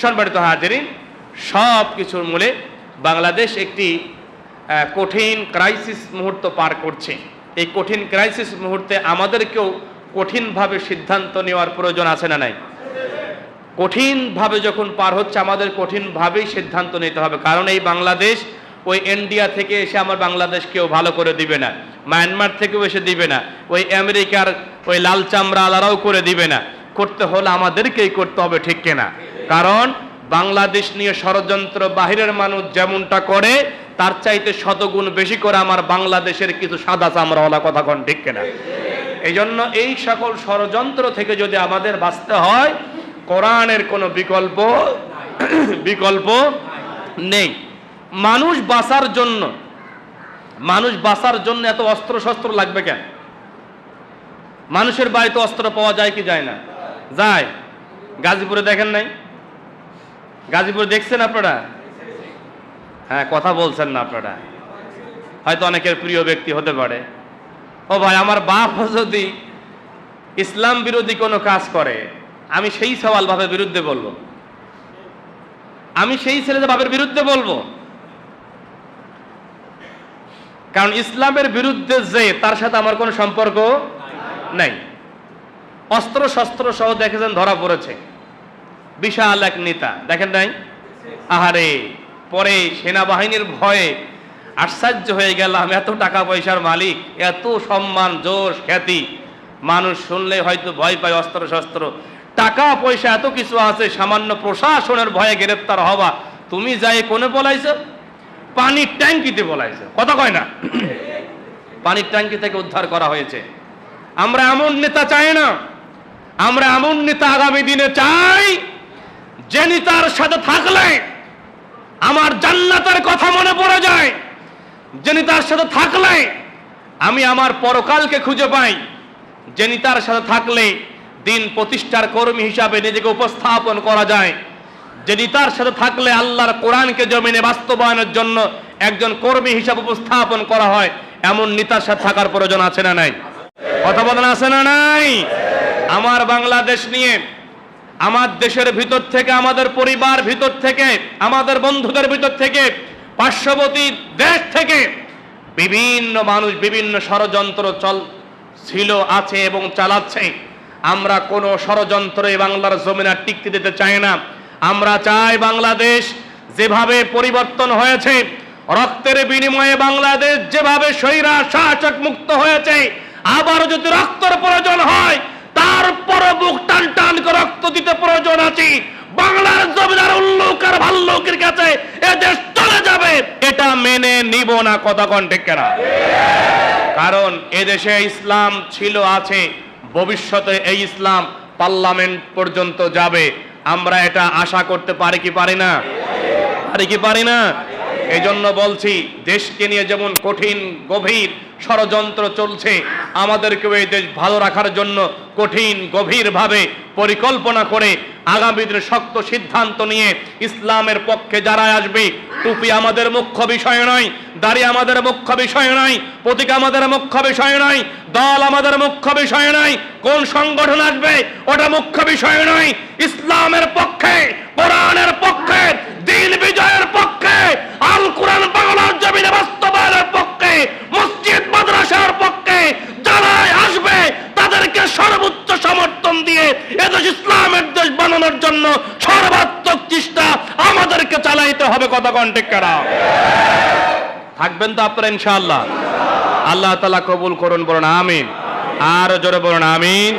সম্মানিত হাজিরিন সব কিছুর মূলে বাংলাদেশ একটি কঠিন ক্রাইসিস মুহূর্ত পার করছে। এই কঠিন ক্রাইসিস মুহূর্তে আমাদেরকেও কঠিনভাবে সিদ্ধান্ত নেওয়ার প্রয়োজন আছে না নাই? কঠিনভাবে যখন পার হচ্ছে, আমাদের কঠিনভাবেই সিদ্ধান্ত নিতে হবে। কারণ এই বাংলাদেশ, ওই ইন্ডিয়া থেকে এসে আমার বাংলাদেশ কেউ ভালো করে দিবে না। মায়ানমার থেকেও এসে দিবে না। ওই আমেরিকার ওই লাল চামড়া আলারাও করে দিবে না। করতে হলে আমাদেরকেই করতে হবে, ঠিক কিনা? কারণ বাংলাদেশ নিয়ে ষড়যন্ত্র বাহিরের মানুষ যেমনটা করে, তার চাইতে শতগুণ বেশি করে আমার বাংলাদেশের কিছু সাদা চামড়াওয়ালা কথা কন, ঠিক কিনা? এই জন্য এই সকল ষড়যন্ত্র থেকে যদি আমাদের বাঁচতে হয়, কোরআনের কোনো বিকল্প বিকল্প নেই। মানুষ বাঁচার জন্য, মানুষ বাঁচার জন্য এত অস্ত্র শস্ত্র লাগবে কেন? মানুষের বাড়িতে অস্ত্র পাওয়া যায় কি যায় না? যায়। গাজীপুরে দেখেন নাই? গাজীপুরে দেখছেন আপনারা? হ্যাঁ কথা বলছেন না আপনারা। হয়তো অনেকের প্রিয় ব্যক্তি হতে পারে। ও ভাই, আমার বাপ যদি ইসলাম বিরোধী কোনো কাজ করে, আমি সেই সওয়াল ভাবের বিরুদ্ধে বলব। আমি সেই ছেলেদের বাপের বিরুদ্ধে বলব। কারণ ইসলামের বিরুদ্ধে যে, তার সাথে আমার কোনো সম্পর্ক নাই। অস্ত্র শস্ত্র সহ দেখেছেন ধরা পড়েছে। বিশাল এক নেতা। দেখেন নাই? আহারে, পরে সেনাবাহিনীর ভয়ে আশ্চর্য হয়ে গেলাম, এত টাকা পয়সার মালিক, এত সম্মান, জোশ, খ্যাতি। মানুষ শুনলে হয়তো ভয় পায় অস্ত্র শস্ত্র টাকা, পয়সা, এত কিছু আছে, সামান্য প্রশাসনের ভয়ে গ্রেপ্তার হওয়া। তুমি যাই কোনে বলাইছো? পানির ট্যাঙ্কিতে বলাইছো। কথা কয় না? পানির ট্যাঙ্কি থেকে উদ্ধার করা হয়েছে। আমরা এমন নেতা চাই না। আমরা এমন নেতা আগামী দিনে চাই যে নেতার সাথে থাকলে আমার জান্নাতের কথা মনে পড়ে যায়। যে নেতার সাথে থাকলে আমি আমার পরকালকে খুঁজে পাই। যে নেতার সাথে থাকলে দিন প্রতিষ্ঠার কর্মী হিসাবে নিজেকে উপস্থাপন করা যায়। যে নেতার সাথে থাকলে আল্লাহর কোরআনকে জমিনে বাস্তবায়নের জন্য একজন কর্মী হিসাবে উপস্থাপন করা হয়, এমন নেতার সাথে থাকার প্রয়োজন আছে না নাই? কথা বলেন, আছে না নাই? আমার বাংলাদেশ নিয়ে আমার দেশের ভিতর থেকে, আমাদের পরিবার ভিতর থেকে, আমাদের বন্ধুদের ভিতর থেকে, পার্শ্ববর্তী দেশ থেকে বিভিন্ন মানুষ বিভিন্ন ষড়যন্ত্র চল ছিল, আছে এবং চালাচ্ছে। আমরা কোনো এই বাংলার জমিন টিকতে দিতে চাই না। আমরা চাই বাংলাদেশ যেভাবে পরিবর্তন হয়েছে, রক্তের বিনিময়ে বাংলাদেশ যেভাবে স্বৈরা মুক্ত হয়েছে আবারও যদি রক্তের প্রয়োজন হয় বুক টান টান করে রক্ত দিতে প্রয়োজন আছে। বাংলার জমিদার উল্লুক আর কাছে এ দেশ চলে যাবে। এটা মেনে নিব না কথা কণ্ঠে কেনা? কারণ এদেশে ইসলাম ছিল, আছে। ভবিষ্যতে এই ইসলাম পার্লামেন্ট পর্যন্ত যাবে। আমরা এটা আশা করতে পারি কি পারি না? পারি কি পারি না? এই জন্য বলছি, দেশকে নিয়ে যেমন কঠিন, গভীর ষড়যন্ত্র চলছে। আমাদেরকেও এই দেশ ভালো রাখার জন্য কঠিন, গভীরভাবে পরিকল্পনা করে আগামী শক্ত সিদ্ধান্ত নিয়ে ইসলামের পক্ষে যারা আসবে, টুপি আমাদের মুখ্য বিষয় নয়, দাড়ি আমাদের মুখ্য বিষয় নয়, প্রতীক আমাদের মুখ্য বিষয় নয়, দল আমাদের মুখ্য বিষয় নয়, কোন সংগঠন আসবে ওটা মুখ্য বিষয় নয়। ইসলামের পক্ষে, কোরআনের পক্ষে, দিন বিজয়ের পক্ষে আল কোরআন বাংলার জমিনে বাস্তবায়নের পক্ষে মসজিদ মাদ্রাসার পক্ষে যারাই আসবে তাদেরকে সর্বোচ্চ সমর্থন দিয়ে ইসলামের দেশ বানানোর জন্য সর্বাত্মক চেষ্টা আমাদেরকে চালাইতে হবে, কথা কন্টেক্টারা থাকবেন তো আপনারা ইনশাআল্লাহ। আল্লাহ তালা কবুল করুন, বলুন আমিন। আর জোরে বলুন আমিন।